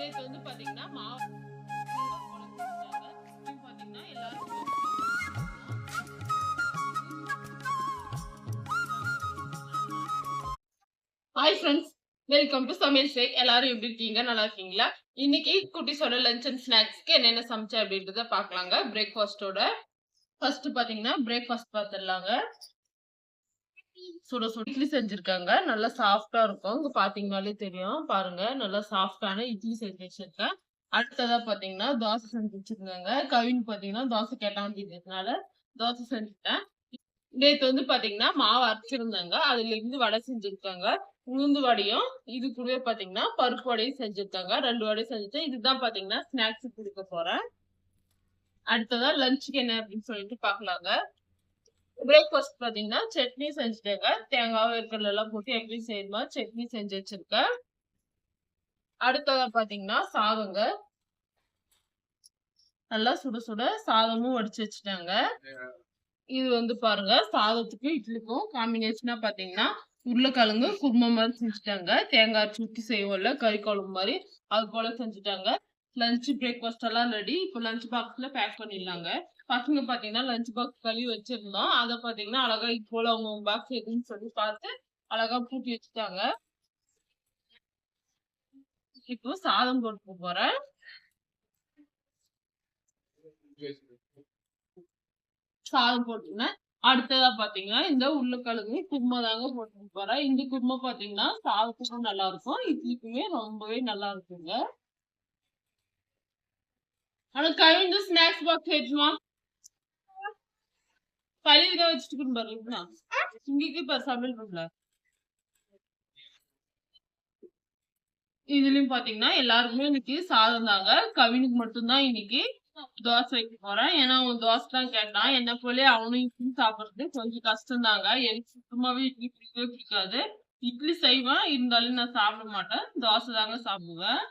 நேத்து வந்து பாத்தீங்கன்னா மாவு ஹாய் ஃப்ரெண்ட்ஸ் வெல்கம் டு சமையல் ஷேக் எல்லாரும் எப்படி இருக்கீங்க? நல்லா இருக்கீங்களா? இன்னைக்கு குட்டிஸோட லஞ்ச் அண்ட் ஸ்நாக்ஸ்க்கு என்னென்ன சமைச்சேன் அப்படின்றத பார்க்கலாங்க. பிரேக்ஃபாஸ்டோட ஃபர்ஸ்ட் பாத்தீங்கன்னா பிரேக்ஃபாஸ்ட் பார்த்துடலாங்க சுட சுட இட்லி செஞ்சிருக்காங்க. நல்லா சாஃப்டா இருக்கும். இங்க பாத்தீங்கனாலே தெரியும். பாருங்க நல்லா சாஃப்டான இட்லி செஞ்சு வச்சிருக்கேன். அடுத்ததா பாத்தீங்கன்னா தோசை செஞ்சு வச்சிருந்தாங்க. கவின் பாத்தீங்கன்னா தோசை கேட்டான்றதுனால தோசை செஞ்சுட்டேன். நேத்து வந்து பாத்தீங்கன்னா மாவு அரைச்சிருந்தாங்க. அதுல இருந்து வடை செஞ்சிருக்காங்க. உளுந்து வடையும் இது கூடவே பாத்தீங்கன்னா பருப்பு வடையும் செஞ்சிருக்காங்க. ரெண்டு வடையும் செஞ்சுட்டு இதுதான் பாத்தீங்கன்னா ஸ்நாக்ஸ் கொடுக்க போறேன். அடுத்ததா லஞ்சுக்கு என்ன அப்படின்னு சொல்லிட்டு பாக்கலாங்க. பிரேக்ஃபாஸ்ட் பாத்தீங்கன்னா சட்னி செஞ்சுட்டேங்க. தேங்காய் வேர்க்கடலை எல்லாம் போட்டு எப்படி செய்யணுமா சட்னி செஞ்சு வச்சிருக்கேன். அடுத்ததாக பாத்தீங்கன்னா சாதங்க. நல்லா சுட சுட சாதமும் வடிச்சு வச்சுட்டாங்க. இது வந்து பாருங்க சாதத்துக்கு இட்லிக்கும் காம்பினேஷனா பாத்தீங்கன்னா உருளைக்கிழங்கு குருமா மாதிரி செஞ்சுட்டாங்க. தேங்காய் சுத்தி செய்வோம்ல கறி குழம்பு மாதிரி அது போல செஞ்சுட்டாங்க. லஞ்ச் பிரேக்ஃபாஸ்ட் எல்லாம் ரெடி இப்போ லஞ்ச் பாக்ஸ்ல பேக் பண்ணிடலாங்க பசங்க பாத்தீங்கன்னா லஞ்ச் பாக்ஸ் கழுவி வச்சிருந்தோம். அதை பாத்தீங்கன்னா அழகா இப்போ அவங்க பாக்ஸ் எதுன்னு சொல்லி பார்த்து அழகா பூட்டி வச்சுட்டாங்க. இப்போ சாதம் போட்டு போறேன். சாதம் போட்டுனேன் அடுத்ததா பாத்தீங்கன்னா இந்த உருளைக்கிழங்கு குருமா தாங்க போட்டு போறேன். இந்த குருமா பாத்தீங்கன்னா சாதத்துக்கும் நல்லா இருக்கும். இட்லிக்குமே ரொம்பவே நல்லா இருக்குங்க. ஆனா கவிந்து ஸ்நாக்ஸ் பாக்ஸ் ஏற்றுமா பழைய இதை வச்சுட்டு பாருங்களா இங்கேக்கு இப்ப சமையல் பண்ணல இதுலயும் பாத்தீங்கன்னா எல்லாருக்குமே இன்னைக்கு சாதம் தாங்க கவினுக்கு மட்டும்தான் இன்னைக்கு தோசை வைக்க போறேன் ஏன்னா அவன் தோசை தான் கேட்டான் என்ன போலே அவனும் இட்லி சாப்பிடுறது கொஞ்சம் கஷ்டம் தாங்க எனக்கு சுத்தமாவே இட்லி பிடிக்கவே பிடிக்காது இட்லி செய்வேன் இருந்தாலும் நான் சாப்பிட மாட்டேன் தோசை தாங்க சாப்பிடுவேன்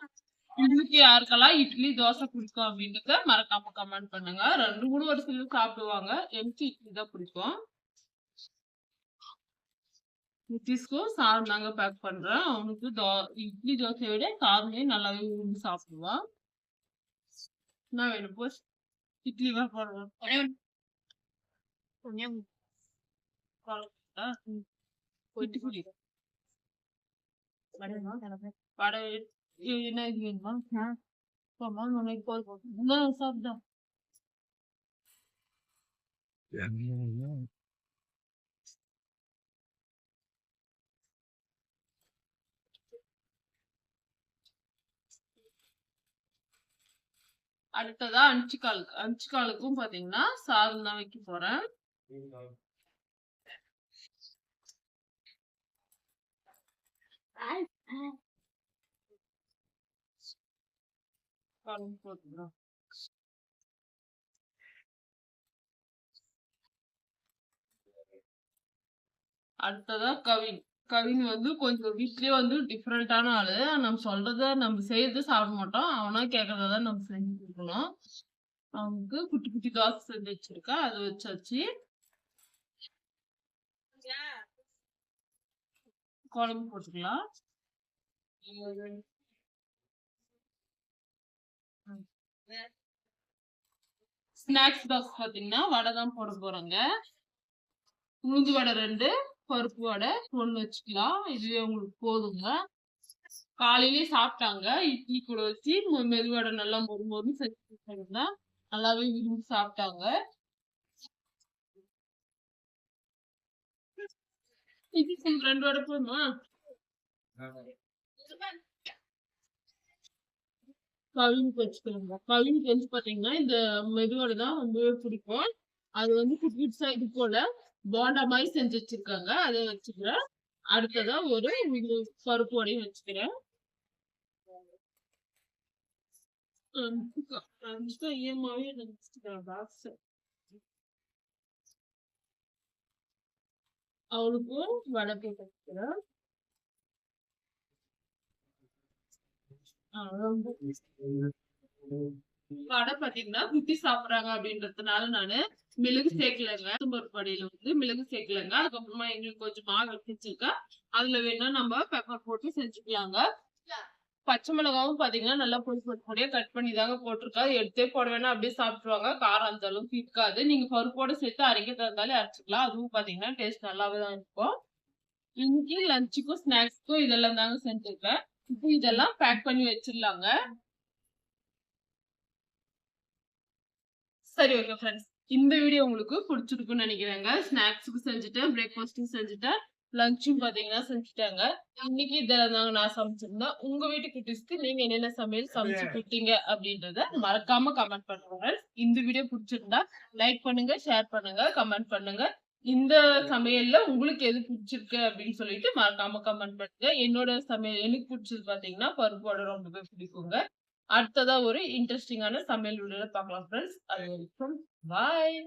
உங்களுக்கு யாருக்கெல்லாம் இட்லி தோசை பிடிக்கும் அப்படின்றத மறக்காம கமெண்ட் பண்ணுங்க. ரெண்டு மூணு ஒரு சிலர் சாப்பிடுவாங்க. எனக்கு இட்லி தான் பிடிக்கும். நிதிஷ்க்கும் சாதம் தாங்க பேக் பண்றேன். அவனுக்கு தோ இட்லி தோசையை விட சாதமே நல்லாவே விரும்பி சாப்பிடுவான் என்ன வேணும் போஸ் இட்லி தான் போடுறோம் போயிட்டு என்ன இது வேணுமா போமா உனக்கு போய் போட்டு சாப்பிட்டா அடுத்ததா அஞ்சு காலுக்கு அஞ்சு காலுக்கும் பாத்தீங்கன்னா சாதம் தான் வைக்க போறேன். குழம்பு அடுத்ததா கவின். கவின் வந்து கொஞ்சம் வீட்லயே வந்து டிஃப்ரெண்டான ஆளு. நம்ம சொல்றத நம்ம செய்யறது சாப்பிட மாட்டோம். அவனா கேக்குறதான் நம்ம செஞ்சு கொடுக்கணும். அவனுக்கு குட்டி குட்டி தோசை செஞ்சு வச்சிருக்கா. அது வச்சாச்சு. குழம்பு போட்டுக்கலாம். ஸ்நாக்ஸ் பாக்ஸ் பாத்தீங்கன்னா வடை தான் போட போறேங்க. உளுந்து வடை ரெண்டு பருப்பு வடை ஒன்று வச்சுக்கலாம். இதுவே உங்களுக்கு போதுங்க. காலையிலேயே சாப்பிட்டாங்க. இட்லி கூட வச்சு மெதுவடை நல்லா மொறு மொறுன்னு செஞ்சு கொடுத்தாங்கன்னா நல்லாவே விரும்பி சாப்பிட்டாங்க. இது ரெண்டு வடை போதுமா? கழுவி வச்சுக்கோங்க கவினுக்கு வந்து பாத்தீங்கன்னா இந்த மெதுவோட தான் ரொம்பவே பிடிக்கும் அது வந்து குட்டி இது போல போண்டா மாதிரி செஞ்சு வச்சிருக்காங்க. அதை வச்சுக்கிறேன். அடுத்ததா ஒரு பருப்பு வடையும் வச்சுக்கிறேன். அனுஷ்கா நினைச்சுக்கிறேன் அவளுக்கும் வடை போட்டு வச்சுக்கிறேன். வடை பாத்தீங்கன்னா குத்தி சாப்பிடுறாங்க அப்படின்றதுனால நானு மிளகு சேர்க்கலங்க. பருப்பு வடையில வந்து மிளகு சேர்க்கலைங்க. அதுக்கப்புறமா எங்களுக்கு கொஞ்சம் மாவு வச்சிருக்கேன் அதுல வேணா நம்ம பெப்பர் போட்டு செஞ்சுக்கலாங்க. பச்சை மிளகாவும் பாத்தீங்கன்னா நல்லா பொடி பொடி பொடியா கட் பண்ணி தாங்க போட்டிருக்கா. எடுத்தே போட வேணா அப்படியே சாப்பிட்டுருவாங்க. காரம் அந்த அளவுக்கு இருக்காது. நீங்க பருப்போட சேர்த்து அரைக்கிறதா தந்தாலே அரைச்சிக்கலாம். அதுவும் பாத்தீங்கன்னா டேஸ்ட் நல்லாவே தான் இருக்கும். இன்னைக்கு லஞ்சுக்கும் ஸ்நாக்ஸ்க்கும் இதெல்லாம் தாங்க செஞ்சிருக்கேன். இப்போ இதெல்லாம் பேக் பண்ணி வச்சிடலாங்க. சரி ஓகே ஃப்ரெண்ட்ஸ் இந்த வீடியோ உங்களுக்கு பிடிச்சிருக்குன்னு நினைக்கிறேங்க. ஸ்நாக்ஸுக்கு செஞ்சுட்டேன் பிரேக்ஃபாஸ்ட்டுக்கு செஞ்சுட்டேன் லஞ்சும் பாத்தீங்கன்னா செஞ்சுட்டாங்க. இன்னைக்கு இதெல்லாம் தாங்க நான் சமைச்சிருந்தேன். உங்க வீட்டு குட்டிஸ்க்கு நீங்க என்னென்ன சமையல் சமைச்சு கொடுத்தீங்க அப்படின்றத மறக்காம கமெண்ட் பண்ணுங்க இந்த வீடியோ பிடிச்சிருந்தா லைக் பண்ணுங்க ஷேர் பண்ணுங்க கமெண்ட் பண்ணுங்க. இந்த சமையல்ல உங்களுக்கு எது பிடிச்சிருக்கு அப்படின்னு சொல்லிட்டு மறக்காம கமெண்ட் பண்ணுங்க. என்னோட சமையல் எனக்கு பிடிச்சது பாத்தீங்கன்னா பருப்போட ரொம்பவே பிடிக்குங்க. அடுத்ததா ஒரு இன்ட்ரெஸ்டிங்கான சமையல் வீடியோல பார்க்கலாம் ஃப்ரெண்ட்ஸ் அது வரைக்கும் பாய்